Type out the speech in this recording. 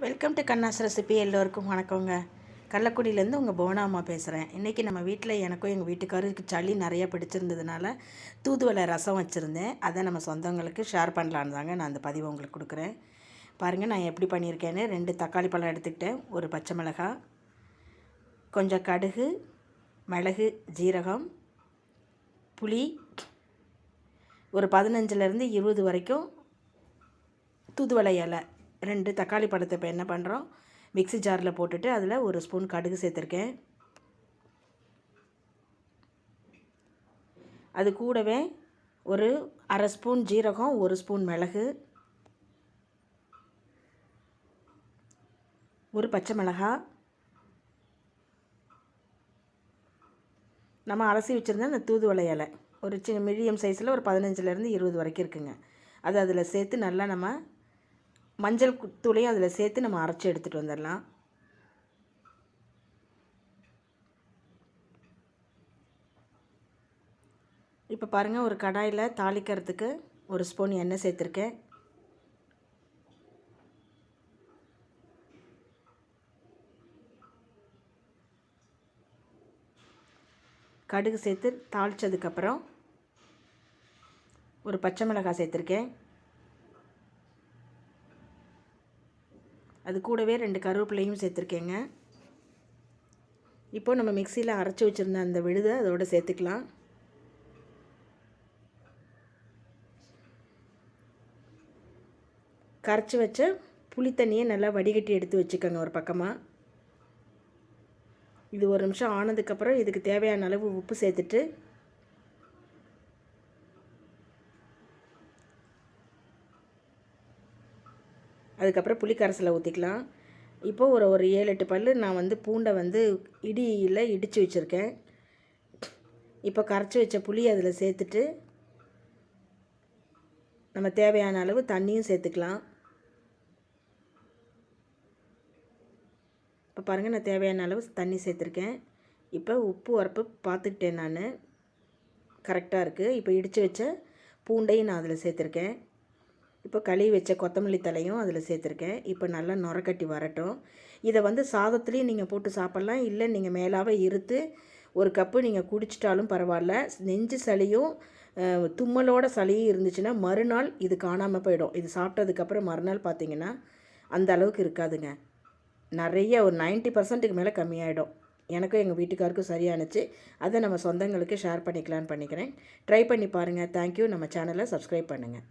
Welcome to கண்ணாஸ் recipe எல்லோருக்கும் வணக்கங்க. கள்ளக்குடியிலேருந்து உங்கள் போனாம்மா பேசுகிறேன் இன்றைக்கி நம்ம வீட்டில் எனக்கும் எங்கள் வீட்டுக்காரருக்கு சளி நிறைய பிடிச்சிருந்ததுனால தூதுவளை ரசம் வச்சுருந்தேன். அதை நம்ம சொந்தங்களுக்கு ஷேர் பண்ணலான்னு தாங்க நான் அந்த பதிவை உங்களுக்கு கொடுக்குறேன். பாருங்கள் நான் எப்படி பண்ணியிருக்கேன்னு ரெண்டு தக்காளி பழம் எடுத்துக்கிட்டேன். ஒரு பச்சை மிளகாய் கொஞ்சம் கடுகு மிளகு ஜீரகம் புளி. ஒரு பதினஞ்சுலேருந்து இருபது வரைக்கும் தூதுவளை இலை ரெண்டு தக்காளி பழத்தை இப்போ என்ன பண்ணுறோம்? மிக்ஸி ஜாரில் போட்டுட்டு அதில் ஒரு ஸ்பூன் கடுகு சேர்த்துருக்கேன். அது கூடவே ஒரு அரை ஸ்பூன் ஜீரகம் ஒரு ஸ்பூன் மிளகு ஒரு பச்சை மிளகாய் நம்ம அலசி வச்சுருந்த அந்த தூதுவளை இலை ஒரு சின்ன மீடியம் சைஸில் ஒரு பதினஞ்சுலேருந்து இருபது வரைக்கும் இருக்குங்க. அது அதில் சேர்த்து நல்லா நம்ம மஞ்சள் தூளையும் அதில் சேர்த்து நம்ம அரைச்சி எடுத்துகிட்டு வந்துடலாம் இப்போ பாருங்கள் ஒரு கடாயில் தாளிக்கிறதுக்கு ஒரு ஸ்பூன் எண்ணெய் சேர்த்துருக்கேன். கடுகு சேர்த்து தாளித்ததுக்கப்புறம் ஒரு பச்சை மிளகாய் சேர்த்துருக்கேன். அது கூடவே ரெண்டு கருவேப்பிலையும் சேர்த்துருக்கேங்க. இப்போ நம்ம மிக்சியில் அரைச்சி வச்சுருந்த அந்த விழுதை அதோடு சேர்த்துக்கலாம். கரைச்சி வச்ச புளி தண்ணியை நல்லா வடிகட்டி எடுத்து வச்சுக்கோங்க ஒரு பக்கமாக இது ஒரு நிமிஷம் ஆனதுக்கப்புறம் இதுக்கு தேவையான அளவு உப்பு சேர்த்துட்டு அதுக்கப்புறம் புளி கரைசலை ஊற்றிக்கலாம் இப்போது ஒரு ஒரு ஏழு எட்டு பல் நான் வந்து பூண்டை வந்து இடியில் இடித்து வச்சுருக்கேன். இப்போ கரைச்சி வச்ச புளி அதில் சேர்த்துட்டு நம்ம தேவையான அளவு தண்ணியும் சேர்த்துக்கலாம். இப்போ பாருங்கள் நான் தேவையான அளவு தண்ணி சேர்த்துருக்கேன். இப்போ உப்பு உரப்பு பார்த்துக்கிட்டேன் நான். கரெக்டாக இருக்குது இப்போ இடித்து வச்ச பூண்டையும் நான் அதில் சேர்த்துருக்கேன். இப்போ கழுவி வச்ச கொத்தமல்லி தலையும் அதில் சேர்த்துருக்கேன். இப்போ நல்லா நுரக்கட்டி வரட்டும். இதை வந்து சாதத்துலேயும் நீங்கள் போட்டு சாப்பிட்லாம். இல்லை நீங்கள் மேலாகவே இருத்து ஒரு கப்பு நீங்கள் குடிச்சிட்டாலும் பரவாயில்ல. நெஞ்சு சளியும் தும்மலோட சளியும் இருந்துச்சுன்னா மறுநாள் இது காணாமல் போயிடும். இது சாப்பிட்டதுக்கப்புறம் மறுநாள் பார்த்தீங்கன்னா அந்த அளவுக்கு இருக்காதுங்க. நிறைய ஒரு நைன்ட்டி பர்சன்ட்டுக்கு மேலே கம்மியாயிடும். எனக்கும் எங்கள் வீட்டுக்காருக்கும் சரியானுச்சு. அதை நம்ம சொந்தங்களுக்கு ஷேர் பண்ணிக்கலான்னு பண்ணிக்கிறேன். ட்ரை பண்ணி பாருங்கள் தேங்க்யூ. நம்ம சேனலை சப்ஸ்கிரைப் பண்ணுங்கள்